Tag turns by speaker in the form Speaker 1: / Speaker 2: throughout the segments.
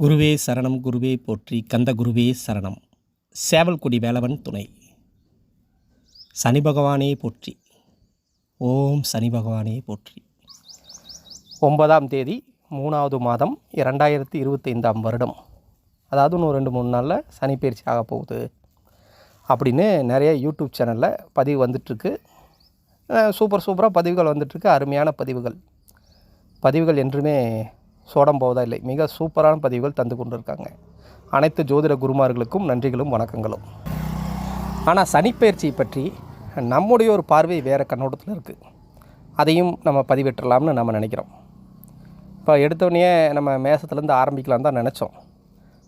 Speaker 1: குருவே சரணம் குருவே போற்றி கந்த குருவே சரணம். சேவல்குடி வேலவன் துணை. சனி பகவானே போற்றி. ஓம் சனி பகவானே போற்றி. ஒன்பதாம் தேதி மூணாவது மாதம் இரண்டாயிரத்தி இருபத்தைந்தாம் வருடம். அதாவது இன்னும் ரெண்டு மூணு நாளில் சனி பயிற்சி ஆக போகுது. அப்படின்னு நிறைய யூடியூப் சேனலில் பதிவு வந்துட்டுருக்கு. சூப்பர் சூப்பராக பதிவுகள் வந்துட்டுருக்கு. அருமையான பதிவுகள். பதிவுகள் என்றுமே சோடம் போவதா இல்லை. மிக சூப்பரான பதிவுகள் தந்து கொண்டிருக்காங்க. அனைத்து ஜோதிட குருமார்களுக்கும் நன்றிகளும் வணக்கங்களும். ஆனால் சனிப்பெயர்ச்சியை பற்றி நம்முடைய ஒரு பார்வை வேறு கண்ணோட்டத்தில் இருக்குது அதையும் நம்ம பதிவிட்டுறலாம்னு நம்ம நினைக்கிறோம். இப்போ எடுத்தோடனே நம்ம மேசத்துலேருந்து ஆரம்பிக்கலாம் தான் நினச்சோம்.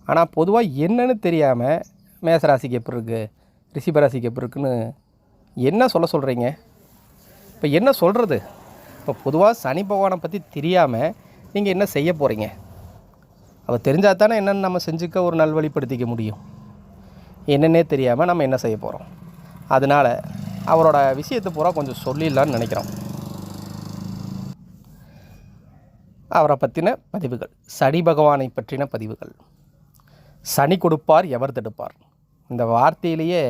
Speaker 1: ஆனால் பொதுவாக என்னன்னு தெரியாமல் மேசராசிக்கு எப்படி இருக்குது ரிஷிபராசிக்கு எப்படி இருக்குன்னு என்ன சொல்ல சொல்கிறீங்க இப்போ என்ன சொல்கிறது இப்போ பொதுவாக சனி பகவானை பற்றி தெரியாமல் நீங்கள் என்ன செய்ய போகிறீங்க அவர் தெரிஞ்சால் தானே என்னென்னு நம்ம செஞ்சுக்க ஒரு நல்வழிப்படுத்திக்க முடியும். என்னன்னே தெரியாமல் நம்ம என்ன செய்ய போகிறோம் அதனால் அவரோட விஷயத்தை பூரா கொஞ்சம் சொல்லிடலான்னு நினைக்கிறோம். அவரை பற்றின பதிவுகள் சனி பகவானை பற்றின பதிவுகள். சனி கொடுப்பார் எவர் தடுப்பார்? இந்த வார்த்தையிலேயே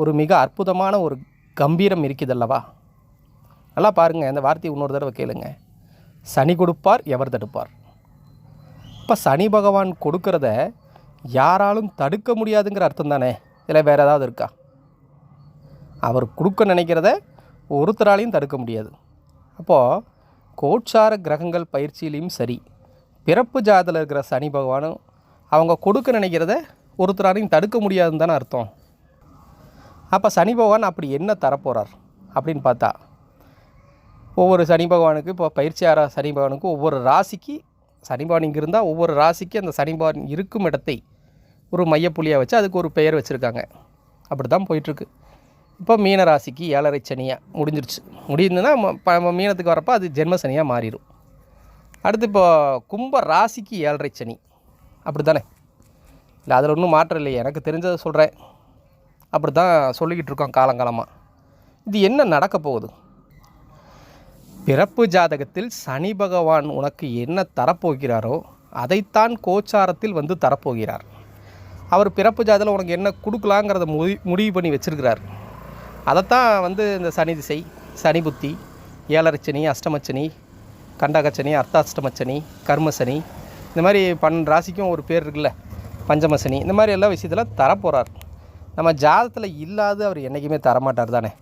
Speaker 1: ஒரு மிக அற்புதமான ஒரு கம்பீரம் இருக்குதல்லவா? நல்லா பாருங்கள் இந்த வார்த்தையை இன்னொரு தடவை கேளுங்கள் சனி கொடுப்பார் எவர் தடுப்பார். இப்போ சனி பகவான் கொடுக்கறத யாராலும் தடுக்க முடியாதுங்கிற அர்த்தம் தானே? இதில் வேறு ஏதாவது இருக்கா? அவர் கொடுக்க நினைக்கிறத ஒருத்தராலையும் தடுக்க முடியாது. அப்போது கோட்சார கிரகங்கள் பயிற்சியிலையும் சரி பிறப்பு ஜாதத்தில் இருக்கிற சனி பகவானும் அவங்க கொடுக்க நினைக்கிறத ஒருத்தராலையும் தடுக்க முடியாதுன்னு தானே அர்த்தம். அப்போ சனி பகவான் அப்படி என்ன தரப்போகிறார் அப்படின்னு பார்த்தா ஒவ்வொரு சனி பகவானுக்கு இப்போ பயிற்சியார சனி பகவானுக்கு ஒவ்வொரு ராசிக்கு சனி பகவான் இங்கே இருந்தால் ஒவ்வொரு ராசிக்கு அந்த சனி பகவான் இருக்கும் இடத்தை ஒரு மையப்புள்ளியாக வச்சு அதுக்கு ஒரு பெயர் வச்சுருக்காங்க. அப்படி தான் போயிட்டுருக்கு. இப்போ மீன ராசிக்கு ஏழரை சனியாக முடிஞ்சிருச்சு. முடியுதுன்னா ம- மீனத்துக்கு வரப்போ அது ஜென்ம சனியாக மாறிடும். அடுத்து இப்போ கும்ப ராசிக்கு ஏழரை சனி. அப்படி தானே இல்லை அதில் ஒன்றும் மாற்றம் இல்லையே. எனக்கு தெரிஞ்சதை சொல்கிறேன் அப்படி தான் சொல்லிக்கிட்டு இருக்கோம் காலங்காலமாக இது என்ன நடக்க போகுது? பிறப்பு ஜாதகத்தில் சனி பகவான் உனக்கு என்ன தரப்போகிறாரோ அதைத்தான் கோச்சாரத்தில் வந்து தரப்போகிறார். அவர் பிறப்பு ஜாதத்தில் உனக்கு என்ன கொடுக்கலாங்கிறத முடி முடிவு பண்ணி வச்சுருக்கிறார். அதைத்தான் வந்து இந்த சனி திசை சனி புத்தி ஏழரைச்சனி அஷ்டமச்சனி கண்டகச்சனி அர்த்தாஷ்டமச்சனி கர்மசனி இந்த மாதிரி பன்னெண்டு ராசிக்கும் ஒரு பேர் இருக்குல்ல பஞ்சமசனி இந்த மாதிரி எல்லா விஷயத்தில் தரப்போகிறார் நம்ம ஜாதத்தில் இல்லாத அவர் என்றைக்குமே தரமாட்டார் தானே.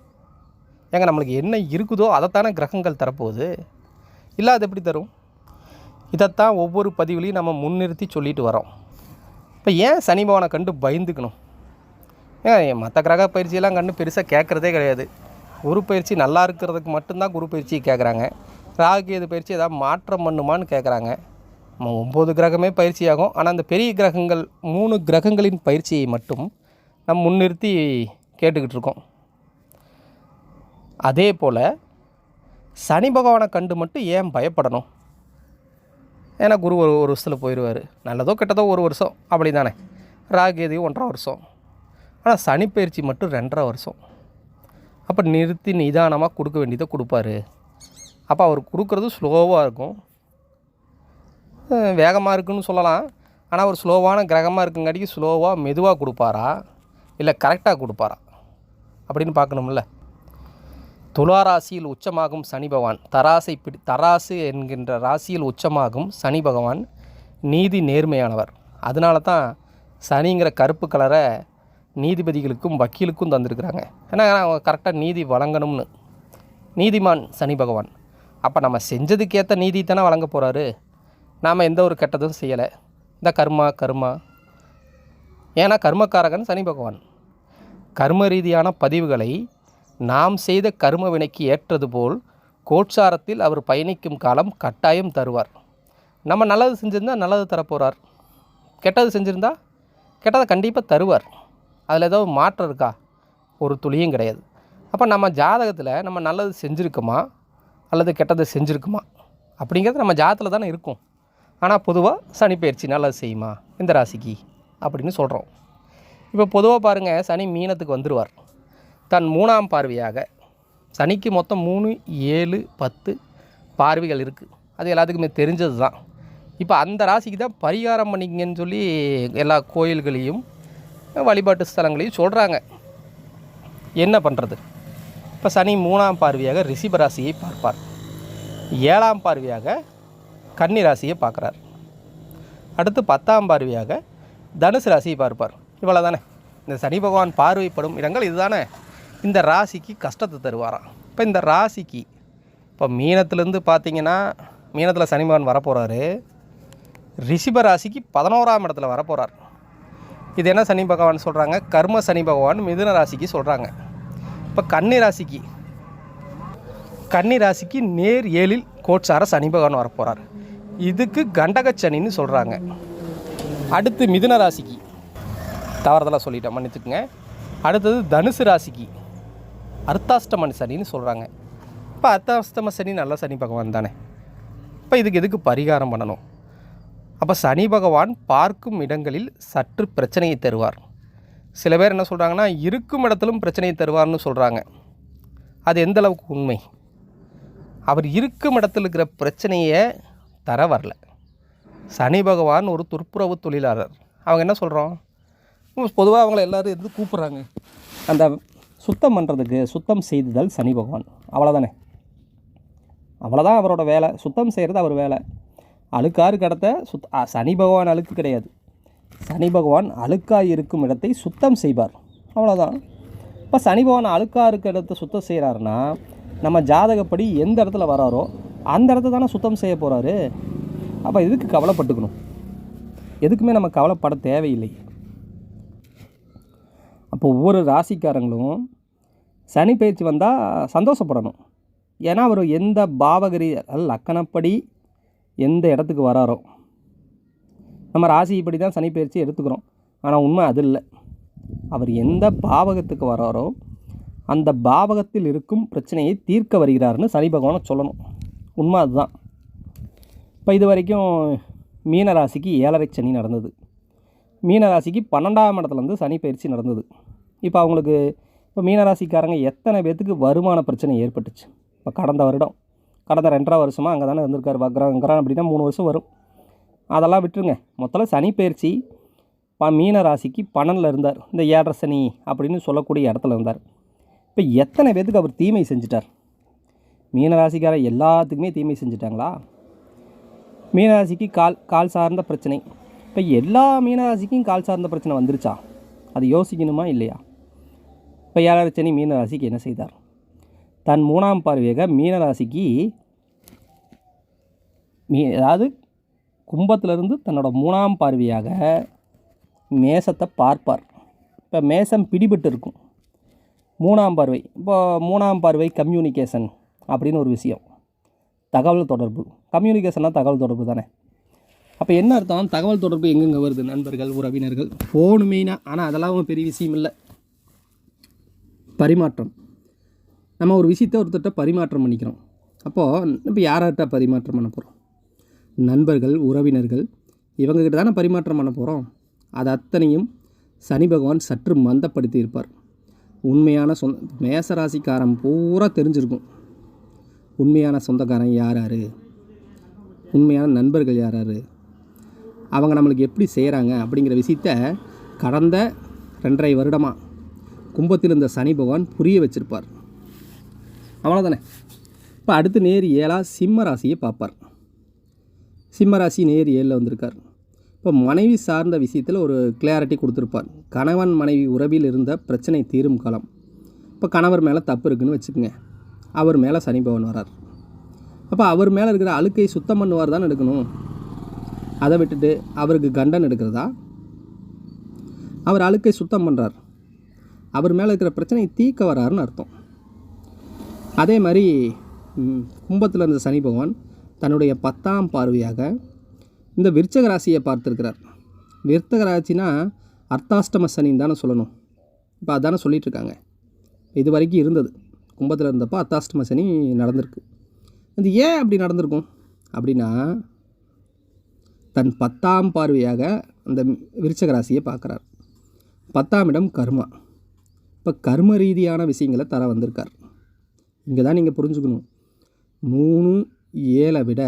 Speaker 1: ஏங்க நம்மளுக்கு என்ன இருக்குதோ அதைத்தானே கிரகங்கள் தரப்போகுது. இல்லை அது எப்படி தரும்? இதைத்தான் ஒவ்வொரு பதிவுலையும் நம்ம முன்னிறுத்தி சொல்லிட்டு வரோம் இப்போ ஏன் சனி பவனை கண்டு பயந்துக்கணும்? ஏன் மற்ற கிரக பயிற்சியெல்லாம் கண்டு பெருசாக கேட்குறதே கிடையாது. குரு பயிற்சி நல்லா இருக்கிறதுக்கு மட்டும்தான் குரு பயிற்சி கேட்குறாங்க ராகுகேது பயிற்சி ஏதாவது மாற்றம் பண்ணுமான்னு கேட்குறாங்க நம்ம ஒம்பது கிரகமே பயிற்சியாகும். ஆனால் அந்த பெரிய கிரகங்கள் மூணு கிரகங்களின் பயிற்சியை மட்டும் நம் முன்னிறுத்தி கேட்டுக்கிட்டு இருக்கோம். அதே போல் சனி பகவானை கண்டு மட்டும் ஏன் பயப்படணும்? ஏன்னா குரு ஒரு ஒரு வருஷத்தில் போயிடுவார் நல்லதோ கெட்டதோ ஒரு வருஷம். அப்படி தானே ராகேதி ஒன்றரை வருஷம். ஆனால் சனி பயிற்சி மட்டும் ரெண்டரை வருஷம். அப்போ நிறுத்தி நிதானமாக கொடுக்க வேண்டியதை கொடுப்பாரு. அப்போ அவர் கொடுக்குறது ஸ்லோவாக இருக்கும். வேகமாக இருக்குன்னு சொல்லலாம். ஆனால் ஒரு ஸ்லோவான கிரகமாக இருக்குங்காட்டிக்கு ஸ்லோவாக மெதுவாக கொடுப்பாரா? இல்லை கரெக்டாக கொடுப்பாரா? அப்படின்னு பார்க்கணும்ல. துலா ராசியில் உச்சமாகும் சனி பகவான். தராசை பிடி தராசு என்கின்ற ராசியில் உச்சமாகும் சனி பகவான். நீதி நேர்மையானவர். அதனால தான் சனிங்கிற கருப்பு கலரை நீதிபதிகளுக்கும் வக்கீலுக்கும் தந்திருக்கிறாங்க. ஏன்னா அவங்க கரெக்டாக நீதி வழங்கணும்னு. நீதிமான் சனி பகவான். அப்போ நம்ம செஞ்சதுக்கேற்ற நீதி தானே வழங்க போகிறாரு நாம் எந்த ஒரு கெட்டதும் செய்யலை. இந்த கர்மா கர்மா. ஏன்னா கர்மக்காரகன் சனி பகவான். கர்ம ரீதியான பதிவுகளை நாம் செய்த கர்ம வினைக்கு ஏற்றது போல் கோட்சாரத்தில் அவர் பயணிக்கும் காலம் கட்டாயம் தருவார். நம்ம நல்லது செஞ்சிருந்தால் நல்லது தரப்போகிறார் கெட்டது செஞ்சுருந்தா கெட்டதை கண்டிப்பாக தருவார். அதில் ஏதோ மாற்றம் இருக்கா? ஒரு துளியும் கிடையாது. அப்போ நம்ம ஜாதகத்தில் நம்ம நல்லது செஞ்சுருக்குமா? அல்லது கெட்டது செஞ்சுருக்குமா? அப்படிங்கிறது நம்ம ஜாதகத்தில் தானே இருக்கும். ஆனால் பொதுவாக சனி பயிற்சி நல்லது செய்யுமா? இந்த ராசிக்கு அப்படின்னு சொல்கிறோம் இப்போ பொதுவாக பாருங்கள் சனி மீனத்துக்கு வந்துடுவார் தன் மூணாம் பார்வையாக சனிக்கு மொத்தம் மூணு ஏழு பத்து பார்வைகள் இருக்குது அது எல்லாத்துக்குமே தெரிஞ்சது தான். இப்போ அந்த ராசிக்கு தான் பரிகாரம் பண்ணிக்கங்கன்னு சொல்லி எல்லா கோயில்களையும் வழிபாட்டு ஸ்தலங்களையும் சொல்கிறாங்க என்ன பண்ணுறது இப்போ சனி மூணாம் பார்வையாக ரிஷிப ராசியை பார்ப்பார். ஏழாம் பார்வையாக கன்னி ராசியை பார்க்குறார். அடுத்து பத்தாம் பார்வையாக தனுசு ராசியை பார்ப்பார். இவ்வளோ தானே இந்த சனி பகவான் பார்வைப்படும் இடங்கள் இதுதானே. இந்த ராசிக்கு கஷ்டத்தை தருவாராம் இப்போ இந்த ராசிக்கு இப்போ மீனத்துலேருந்து பார்த்தீங்கன்னா மீனத்தில் சனி வரப்போகிறாரு ரிஷிப ராசிக்கு பதினோராம் இடத்துல வரப்போகிறார் இது என்ன சனி பகவான் சொல்கிறாங்க கர்ம சனி பகவான் மிதுன ராசிக்கு சொல்கிறாங்க இப்போ கன்னி ராசிக்கு கன்னி ராசிக்கு நேர் ஏழில் கோட்சார சனி பகவான் வரப்போகிறார் இதுக்கு கண்டக சனின்னு சொல்கிறாங்க அடுத்து மிதுன ராசிக்கு தவறுதலாக சொல்லிட்டேன் மன்னிச்சுக்குங்க. அடுத்தது தனுசு ராசிக்கு அர்த்தாஷ்டம சனின்னு சொல்கிறாங்க இப்போ அர்த்தாஷ்டம சனி நல்ல சனி பகவான் தானே. இப்போ இதுக்கு எதுக்கு பரிகாரம் பண்ணணும்? அப்போ சனி பகவான் பார்க்கும் இடங்களில் சற்று பிரச்சனையை தருவார். சில பேர் என்ன சொல்கிறாங்கன்னா இருக்கும் இடத்திலும் பிரச்சனையை தருவார்னு சொல்கிறாங்க அது எந்த அளவுக்கு உண்மை? அவர் இருக்கும் இடத்துல இருக்கிற பிரச்சனையை தர வரல. சனி பகவான் ஒரு துப்புரவு தொழிலாளர். அவங்க என்ன சொல்கிறோம் பொதுவாக அவங்கள எல்லோரும் இருந்து கூப்பிட்றாங்க. அந்த சுத்தம் பண்ணுறதுக்கு சுத்தம் செய்துதல் சனி பகவான். அவ்வளோதானே அவ்வளோதான் அவரோட வேலை. சுத்தம் செய்கிறது அவர் வேலை. அழுக்காறு கடத்த சுத் சனி பகவான் அழுக்கு கிடையாது. சனி பகவான் அழுக்காய் இருக்கும் இடத்தை சுத்தம் செய்வார். அவ்வளோதான் இப்போ சனி பகவான் அழுக்காக இருக்க இடத்த சுத்தம் செய்கிறாருன்னா நம்ம ஜாதகப்படி எந்த இடத்துல வராரோ அந்த இடத்த தானே சுத்தம் செய்ய போகிறாரு அப்போ எதுக்கு கவலைப்பட்டுக்கணும்? எதுக்குமே நம்ம கவலைப்பட தேவையில்லை. அப்போ ஒவ்வொரு ராசிக்காரங்களும் சனி பயிற்சி வந்தால் சந்தோஷப்படணும். ஏன்னா அவர் எந்த பாவகரி லக்கணப்படி எந்த இடத்துக்கு வராரோ. நம்ம ராசிப்படி தான் சனி பயிற்சி எடுத்துக்கிறோம். ஆனால் உண்மை அது இல்லை. அவர் எந்த பாவகத்துக்கு வராரோ அந்த பாவகத்தில் இருக்கும் பிரச்சனையை தீர்க்க வருகிறாருன்னு சனி பகவானை சொல்லணும். உண்மை அதுதான். இப்போ இது வரைக்கும் மீன ராசிக்கு ஏழரை சனி நடந்தது. மீன ராசிக்கு பன்னெண்டாம் இடத்துலேருந்து சனி பயிற்சி நடந்தது. இப்போ அவங்களுக்கு இப்போ மீனராசிக்காரங்க எத்தனை பேர்த்துக்கு வருமான பிரச்சனை ஏற்பட்டுச்சு? இப்போ கடந்த வருடம் கடந்த ரெண்டரை வருஷமாக அங்கே தானே இருந்திருக்காரு வக்ரங்கிறான் அப்படின்னா மூணு வருஷம் வரும். அதெல்லாம் விட்டுருங்க. மொத்தத்தில் சனி பயிற்சி ப மீன ராசிக்கு பணனில் இருந்தார். இந்த ஏழரை சனி அப்படின்னு சொல்லக்கூடிய இடத்துல இருந்தார். இப்போ எத்தனை பேர்த்துக்கு அவர் தீமை செஞ்சிட்டார்? மீனராசிக்கார எல்லாத்துக்குமே தீமை செஞ்சிட்டாங்களா? மீனராசிக்கு கால் கால் சார்ந்த பிரச்சனை. இப்போ எல்லா மீனராசிக்கும் கால் சார்ந்த பிரச்சனை வந்துருச்சா? அது யோசிக்கணுமா இல்லையா? இப்போ ஏழரை சனி மீனராசிக்கு என்ன செய்தார்? தன் மூணாம் பார்வையாக மீனராசிக்கு மீ அதாவது கும்பத்திலிருந்து தன்னோட மூணாம் பார்வையாக மேசத்தை பார்ப்பார். இப்போ மேசம் பிடிபட்டு இருக்கும் மூணாம் பார்வை இப்போ மூணாம் பார்வை கம்யூனிகேஷன் அப்படின்னு ஒரு விஷயம். தகவல் தொடர்பு. கம்யூனிகேஷன்னா தகவல் தொடர்பு தானே. அப்போ என்ன அர்த்தம்? தகவல் தொடர்பு எங்கெங்கே வருது நண்பர்கள் உறவினர்கள்? ஃபோனு மெயினாக ஆனால் அதெல்லாம் பெரிய விஷயம் இல்லை. பரிமாற்றம். நம்ம ஒரு விஷயத்தை ஒருத்தர்கிட்ட பரிமாற்றம் பண்ணிக்கிறோம். அப்போது இப்போ யார்கிட்ட பரிமாற்றம் பண்ண போகிறோம் நண்பர்கள் உறவினர்கள் இவங்ககிட்ட தானே பரிமாற்றம் பண்ண போகிறோம் அது அத்தனையும் சனி பகவான் சற்று மந்தப்படுத்தி இருப்பார். உண்மையான சொந்த மேசராசிக்காரன் பூரா தெரிஞ்சிருக்கும். உண்மையான சொந்தக்காரன் யார் யார் உண்மையான நண்பர்கள் யார் யார் அவங்க நம்மளுக்கு எப்படி செய்கிறாங்க அப்படிங்கிற விஷயத்த கடந்த ரெண்டரை வருடமாக கும்பத்தில் இருந்த சனி பகவான் புரிய வச்சிருப்பார். அவ்வளோதானே இப்போ அடுத்து நேர் ஏழா சிம்ம ராசியை பார்ப்பார். சிம்ம ராசி நேர் ஏழில் வந்திருக்கார். இப்போ மனைவி சார்ந்த விஷயத்தில் ஒரு கிளாரிட்டி கொடுத்துருப்பார். கணவன் மனைவி உறவில் இருந்த பிரச்சனை தீரும் காலம். இப்போ கணவர் மேலே தப்பு இருக்குன்னு வச்சுக்கோங்க. அவர் மேலே சனி பகவான் வரார் அப்போ அவர் மேலே இருக்கிற அழுக்கை சுத்தம் பண்ணுவார் தான் எடுக்கணும். அதை விட்டுட்டு அவருக்கு கண்டன் எடுக்கிறதா? அவர் அழுக்கை சுத்தம் பண்ணுறார் அவர் மேலே இருக்கிற பிரச்சனையை தீர்க்க வராருன்னு அர்த்தம். அதே மாதிரி கும்பத்தில் இருந்த சனி பகவான் தன்னுடைய பத்தாம் பார்வையாக இந்த விருச்சக ராசியை பார்த்துருக்கிறார். விருத்தக ராசினா அர்த்தாஷ்டம சனின்னு தானே சொல்லணும். இப்போ அதானே சொல்லிகிட்ருக்காங்க இது வரைக்கும் இருந்தது. கும்பத்தில் இருந்தப்போ அர்த்தாஷ்டம சனி நடந்திருக்கு. அது ஏன் அப்படி நடந்திருக்கும்? அப்படின்னா தன் பத்தாம் பார்வையாக அந்த விருச்சக ராசியை பார்க்குறார். பத்தாம் இடம் கர்மா. இப்போ கர்ம ரீதியான விஷயங்களை தர வந்திருக்கார். இங்கே தான் நீங்கள் புரிஞ்சுக்கணும். மூணு ஏழை விட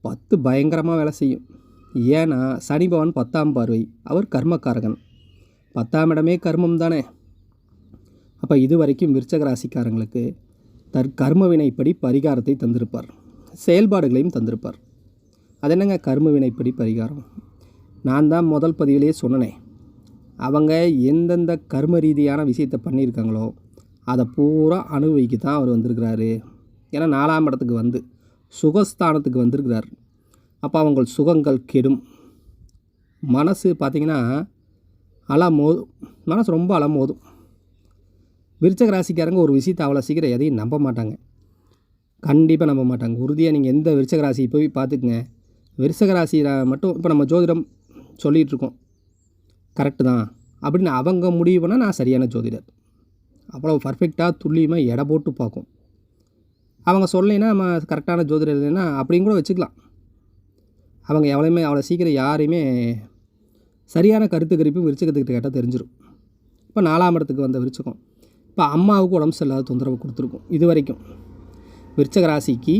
Speaker 1: பத்து பயங்கரமாக வேலை செய்யும். ஏன்னா சனி பகவான் பத்தாம் பார்வை. அவர் கர்மக்காரகன். பத்தாம் இடமே கர்மம் தானே. அப்போ இது வரைக்கும் விருச்சக ராசிக்காரங்களுக்கு தற் கர்ம வினைப்படி பரிகாரத்தை தந்திருப்பார். செயல்பாடுகளையும் தந்திருப்பார். அது என்னங்க கர்ம வினைப்படி பரிகாரம்? நான் தான் முதல் பதிவிலேயே சொன்னனே. அவங்க எந்தெந்த கர்ம ரீதியான விஷயத்தை பண்ணியிருக்காங்களோ அதை பூரா அனுபவிக்க தான் அவர் வந்திருக்கிறாரு. ஏன்னா நாலாம் இடத்துக்கு வந்து சுகஸ்தானத்துக்கு வந்திருக்கிறார். அப்போ அவங்க சுகங்கள் கெடும். மனசு பார்த்திங்கன்னா அலமோதும் மனசு ரொம்ப அலமோதும். விருச்சக ராசிக்காரங்க ஒரு விஷயத்தை அவ்வளோ சீக்கிரம் எதையும் நம்ப மாட்டாங்க. கண்டிப்பாக நம்ப மாட்டாங்க. உறுதியாக நீங்கள் எந்த விருச்சக ராசி போய் பார்த்துக்குங்க விருச்சக ராசியில் மட்டும் இப்போ நம்ம ஜோதிடம் சொல்லிகிட்ருக்கோம் கரெக்டு தான். அப்படின்னு அவங்க முடிவு பண்ணால் நான் சரியான ஜோதிடர். அவ்வளோ பர்ஃபெக்டாக துல்லியமாக எடை போட்டு பார்க்கும். அவங்க சொல்லலைன்னா நம்ம கரெக்டான ஜோதிடர் இல்லைன்னா அப்படியும் கூட வச்சுக்கலாம். அவங்க எவ்வளோயுமே அவ்வளோ சீக்கிரம் யாரையுமே சரியான கருத்து கரிப்பு விருச்சகத்துக்கிட்ட கேட்டால் தெரிஞ்சிடும் இப்போ நாலாம் இடத்துக்கு வந்த விருச்சகம். இப்போ அம்மாவுக்கு உடம்பு சரியில்லாத தொந்தரவு கொடுத்துருக்கும். இது வரைக்கும் விருச்சக ராசிக்கு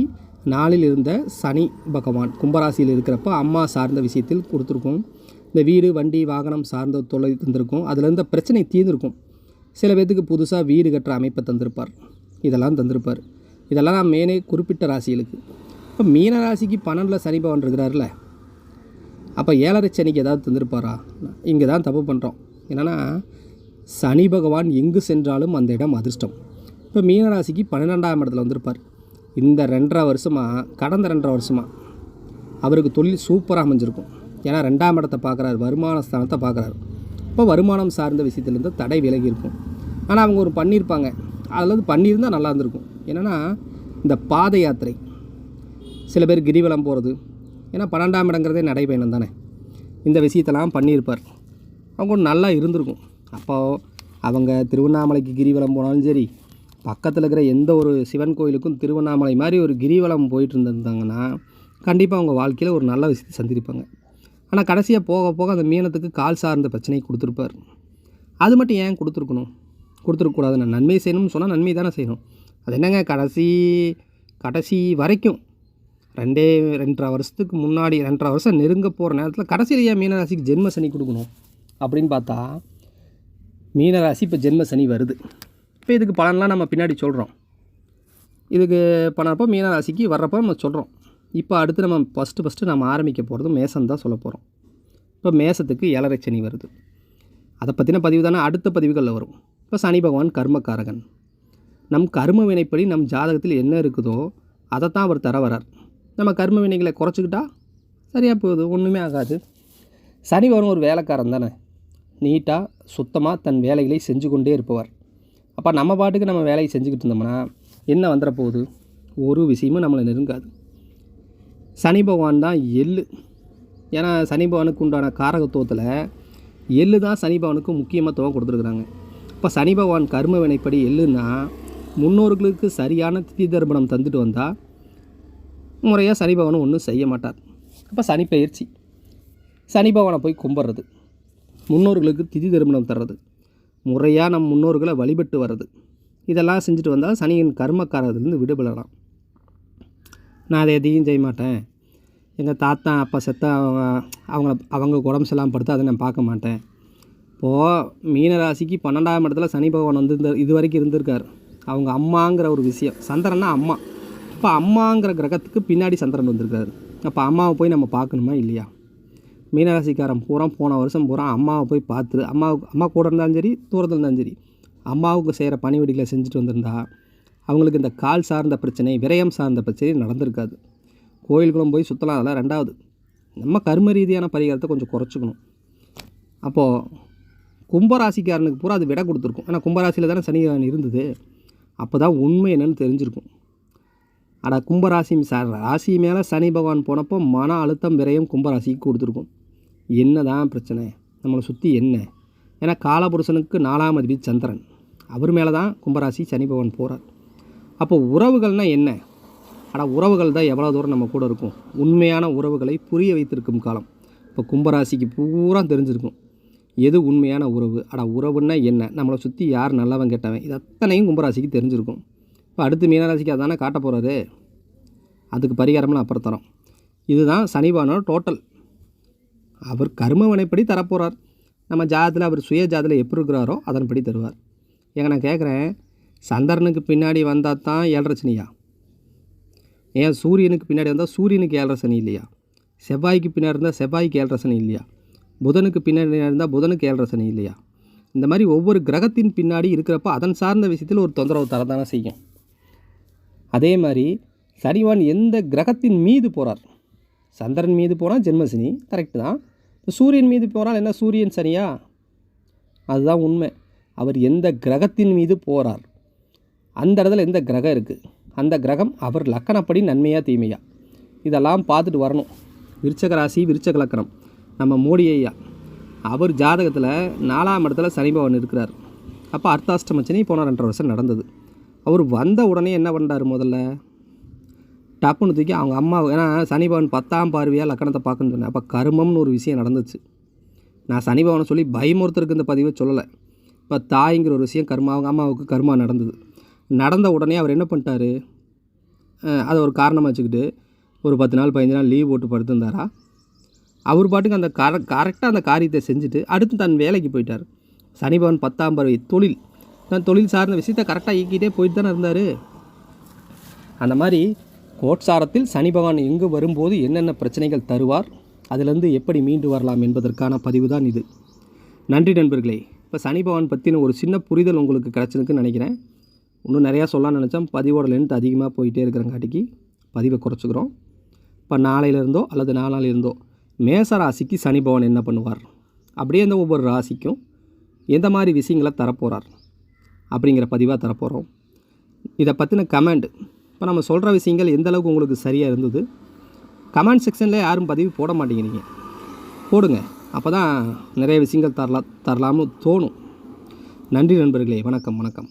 Speaker 1: நாளில் இருந்த சனி பகவான் கும்பராசியில் இருக்கிறப்ப அம்மா சார்ந்த விஷயத்தில் கொடுத்துருக்கோம் இந்த வீடு வண்டி வாகனம் சார்ந்த தொலை தந்திருக்கும். அதில் இருந்த பிரச்சனை தீர்ந்திருக்கும். சில பேர்த்துக்கு புதுசாக வீடு கட்டுற அமைப்பை தந்திருப்பார். இதெல்லாம் தந்திருப்பார். இதெல்லாம் நான் மேனே குறிப்பிட்ட ராசிகளுக்கு. இப்போ மீன ராசிக்கு பன்னெண்டில் சனி பவன் இருக்கிறார்ல அப்போ ஏழரை சனிக்கு ஏதாவது தந்திருப்பாரா? இங்கே தான் தப்பு பண்ணுறோம் என்னென்னா சனி பகவான் எங்கு சென்றாலும் அந்த இடம் அதிர்ஷ்டம். இப்போ மீனராசிக்கு பன்னிரெண்டாம் இடத்துல வந்திருப்பார். இந்த ரெண்டரை வருஷமாக கடந்த ரெண்டரை வருஷமாக அவருக்கு தொழில் சூப்பராக அமைஞ்சிருக்கும். ஏன்னா ரெண்டாம் இடத்தை பார்க்குறாரு வருமான ஸ்தானத்தை பார்க்குறாரு. இப்போ வருமானம் சார்ந்த விஷயத்துலேருந்து தடை விலகி இருக்கும். ஆனால் அவங்க ஒரு பண்ணியிருப்பாங்க. அதில் பண்ணியிருந்தால் நல்லா இருந்திருக்கும். என்னென்னா இந்த பாத யாத்திரை. சில பேர் கிரிவலம் போகிறது ஏன்னா பன்னெண்டாம் இடங்கிறதே நடைபயணம் தானே. இந்த விஷயத்தெல்லாம் பண்ணியிருப்பார். அவங்க நல்லா இருந்திருக்கும். அப்போது அவங்க திருவண்ணாமலைக்கு கிரிவலம் போனாலும் சரி பக்கத்தில் இருக்கிற எந்த ஒரு சிவன் கோயிலுக்கும் திருவண்ணாமலை மாதிரி ஒரு கிரிவலம் போயிட்டு இருந்திருந்தாங்கன்னா கண்டிப்பாக அவங்க வாழ்க்கையில் ஒரு நல்ல விஷயத்தை சந்திருப்பாங்க ஆனால் கடைசியாக போக போக அந்த மீனத்துக்கு கால் சார்ந்த பிரச்சனையை கொடுத்துருப்பார். அது மட்டும் ஏன் கொடுத்துருக்கணும்? கொடுத்துருக்கக்கூடாது. நான் நன்மை செய்யணும்னு சொன்னால் நன்மை தானே செய்யணும். அது என்னங்க? கடைசி கடைசி வரைக்கும். ரெண்டே ரெண்டரை வருஷத்துக்கு முன்னாடி ரெண்டரை வருஷம் நெருங்க போகிற நேரத்தில் கடைசியில் ஏன் மீனராசிக்கு ஜென்ம சனி கொடுக்கணும்? அப்படின்னு பார்த்தா மீனராசி இப்போ ஜென்ம சனி வருது. இப்போ இதுக்கு பலன்லாம் நம்ம பின்னாடி சொல்கிறோம் இதுக்கு பண்ணப்போ மீனராசிக்கு வர்றப்போ நம்ம சொல்கிறோம் இப்போ அடுத்து நம்ம ஃபஸ்ட்டு ஃபஸ்ட்டு நம்ம ஆரம்பிக்க போகிறது மேசம் தான் சொல்ல போகிறோம் இப்போ மேசத்துக்கு ஏழரை சனி வருது. அதை பற்றின பதிவு தானே அடுத்த பதிவுகளில் வரும். இப்போ சனி பகவான் கர்மக்காரகன். நம் கர்ம வினைப்படி நம் ஜாதகத்தில் என்ன இருக்குதோ அதைத்தான் அவர் தர வரார். நம்ம கர்ம வினைகளை குறைச்சிக்கிட்டா சரியாக போகுது ஒன்றுமே ஆகாது. சனி வரும் ஒரு வேலைக்காரன் தானே. நீட்டாக சுத்தமாக தன் வேலைகளை செஞ்சு கொண்டே இருப்பவர். அப்போ நம்ம பாட்டுக்கு நம்ம வேலையை செஞ்சுக்கிட்டு இருந்தோம்னா என்ன வந்துட போகுது? ஒரு விஷயமும் நம்மளை நெருங்காது. சனி பகவான் தான் எள்ளு. ஏன்னா சனி பகவானுக்கு உண்டான காரகத்துவத்தில் எள்ளு தான் சனி பகவானுக்கு முக்கியமத்துவம் கொடுத்துருக்குறாங்க. இப்போ சனி பகவான் கர்ம வினைப்படி எள்ளுன்னா முன்னோர்களுக்கு சரியான திதி தர்ப்பணம் தந்துட்டு வந்தால் முறையாக சனி பகவானும் ஒன்றும் செய்ய மாட்டார். அப்போ சனி பயிற்சி. சனி பகவானை போய் கும்பிட்றது. முன்னோர்களுக்கு திதி தர்ப்பணம் தர்றது. முறையாக நம் முன்னோர்களை வழிபட்டு வர்றது. இதெல்லாம் செஞ்சுட்டு வந்தால் சனியின் கர்மக்காரத்துலேருந்து விடுபடலாம். நான் அதை எதையும் செய்ய மாட்டேன். எங்கள் தாத்தா அப்பா செத்தா அவங்க அவங்கள அவங்க உடம்பு சரியில்லாமல் படுத்து அதை நான் பார்க்க மாட்டேன். இப்போது மீன ராசிக்கு பன்னெண்டாம் இடத்துல சனி பகவான் வந்து இந்த இது வரைக்கும் இருந்திருக்கார். அவங்க அம்மாங்கிற ஒரு விஷயம். சந்திரன்னா அம்மா. இப்போ அம்மாங்கிற கிரகத்துக்கு பின்னாடி சந்திரன் வந்திருக்காரு. அப்போ அம்மாவை போய் நம்ம பார்க்கணுமா இல்லையா? மீனராசிக்காரன் பூரா போன வருஷம் பூரா அம்மாவை போய் பார்த்து அம்மாவுக்கு அம்மா கூட இருந்தாலும் சரி தூரத்தில் இருந்தாலும் சரி அம்மாவுக்கு செய்கிற பணிவிடைகளை செஞ்சுட்டு வந்திருந்தா அவங்களுக்கு இந்த கால் சார்ந்த பிரச்சனை விரயம் சார்ந்த பிரச்சனை நடந்திருக்காது. கோயில்களும் போய் சுற்றலாம் அதெல்லாம் ரெண்டாவது. நம்ம கர்ம ரீதியான பரிகாரத்தை கொஞ்சம் குறைச்சிக்கணும். அப்போது கும்பராசிக்காரனுக்கு பூரா அது விட கொடுத்துருக்கும். ஏன்னா கும்பராசியில் தானே சனி இருந்தது. அப்போ தான் உண்மை என்னென்னு தெரிஞ்சிருக்கும். ஆனால் கும்பராசி சார் ராசி மேலே சனி பகவான் போனப்போ மன அழுத்தம் விரயம் கும்பராசிக்கு கொடுத்துருக்கும். என்ன தான் பிரச்சனை? நம்மளை சுற்றி என்ன? ஏன்னா காலபுருஷனுக்கு நாலாம் அதிபதி சந்திரன். அவர் மேலே தான் கும்பராசி சனி பகவான் போகிறார் அப்போ உறவுகள்னால் என்ன? ஆனால் உறவுகள் தான் எவ்வளோ தூரம் நம்ம கூட இருக்கும். உண்மையான உறவுகளை புரிய வைத்திருக்கும் காலம். இப்போ கும்பராசிக்கு பூரா தெரிஞ்சிருக்கும். எது உண்மையான உறவு? அடா உறவுன்னா என்ன? நம்மளை சுற்றி யார் நல்லவன் கெட்டவன்? இது அத்தனையும் கும்பராசிக்கு தெரிஞ்சிருக்கும். இப்போ அடுத்து மீனராசிக்கு அதானே காட்ட போகிறாரு அதுக்கு பரிகாரம்லாம் அப்புறம் தரோம். இதுதான் சனிபானோட டோட்டல் அவர் கர்ம வினைப்படி தரப்போகிறார் நம்ம ஜாதத்தில் அவர் சுய ஜாதத்தில் எப்படி இருக்கிறாரோ அதன்படி தருவார். ஏங்க நான் கேட்குறேன் சந்திரனுக்கு பின்னாடி வந்தால் தான் ஏழரை சனியா? ஏன் சூரியனுக்கு பின்னாடி வந்தால் சூரியனுக்கு ஏழரை சனி இல்லையா? செவ்வாய்க்கு பின்னாடி இருந்தால் செவ்வாய்க்கு ஏழரை சனி இல்லையா? புதனுக்கு பின்னாடி இருந்தால் புதனுக்கு ஏழரை சனி இல்லையா? இந்த மாதிரி ஒவ்வொரு கிரகத்தின் பின்னாடி இருக்கிறப்ப அதன் சார்ந்த விஷயத்தில் ஒரு தொந்தரவு தரதானே செய்யும். அதே மாதிரி சனிவான் எந்த கிரகத்தின் மீது போகிறார் சந்திரன் மீது போனால் ஜென்மசனி கரெக்டு தான். சூரியன் மீது போனால் என்ன? சூரியன் சனியா? அதுதான் உண்மை. அவர் எந்த கிரகத்தின் மீது போகிறார் அந்த இடத்துல எந்த கிரகம் இருக்குது அந்த கிரகம் அவர் லக்கணப்படி நன்மையாக தீமையா? இதெல்லாம் பார்த்துட்டு வரணும். விருச்சக ராசி விருச்சக லக்கணம். நம்ம மோடி ஐயா அவர் ஜாதகத்தில் நாலாம் இடத்துல சனிபவன் இருக்கிறார். அப்போ அர்த்தாஷ்டம போன ரெண்டரை வருஷம் நடந்தது. அவர் வந்த உடனே என்ன பண்ணுறாரு முதல்ல? டப்புன்னு தூக்கி அவங்க அம்மா ஏன்னா சனிபவன் பத்தாம் பார்வையாக லக்கணத்தை பார்க்கணுன்னு சொன்னேன் அப்போ கருமம்னு ஒரு விஷயம் நடந்துச்சு. நான் சனிபவனை சொல்லி பயமுறுத்தருக்கு இந்த பதிவை சொல்லலை. இப்போ தாய்ங்கிற ஒரு விஷயம் கர்மா அவங்க அம்மாவுக்கு கர்மா நடந்தது. நடந்த உடனே அவர் என்ன பண்ணிட்டாரு? அதை ஒரு காரணமாக வச்சுக்கிட்டு ஒரு பத்து நாள் பதினஞ்சு நாள் லீவ் போட்டு படுத்திருந்தாரா? அவர் பாட்டுக்கு அந்த கர கரெக்டாக அந்த காரியத்தை செஞ்சுட்டு அடுத்து தன் வேலைக்கு போயிட்டார். சனிபவன் பத்தாம் பறவை தொழில். தான் தொழில் சார்ந்த விஷயத்தை கரெக்டாக இயக்கிட்டே போயிட்டு தானே இருந்தார். அந்த மாதிரி கோட்சாரத்தில் சனி பகவான் எங்கு வரும்போது என்னென்ன பிரச்சனைகள் தருவார்? அதிலிருந்து எப்படி மீண்டு வரலாம் என்பதற்கான பதிவு தான் இது. நன்றி நண்பர்களே. இப்போ சனி பகவான் பற்றின ஒரு சின்ன புரிதல் உங்களுக்கு கிடச்சிருக்குன்னு நினைக்கிறேன். இன்னும் நிறையா சொல்லலாம்னு நினச்சா பதிவோட லென்த் அதிகமாக போயிட்டே இருக்கிறங்காட்டிக்கு பதிவை குறைச்சிக்கிறோம். இப்போ நாளையிலேருந்தோ அல்லது நாளாலிருந்தோ மேச ராசிக்கு சனி பவன் என்ன பண்ணுவார்? அப்படியே அந்த ஒவ்வொரு ராசிக்கும் எந்த மாதிரி விஷயங்களை தரப்போகிறார் அப்படிங்கிற பதிவாக தரப்போகிறோம் இதை பற்றின கமெண்ட் இப்போ நம்ம சொல்கிற விஷயங்கள் எந்த அளவுக்கு உங்களுக்கு சரியாக இருந்தது? கமெண்ட் செக்ஷனில் யாரும் பதிவு போட மாட்டேங்கிறீங்க போடுங்க. அப்போ தான் நிறைய விஷயங்கள் தரலாம் தரலாம்னு தோணும். நன்றி நண்பர்களே. வணக்கம் வணக்கம்.